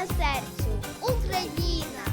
на серцю Україна.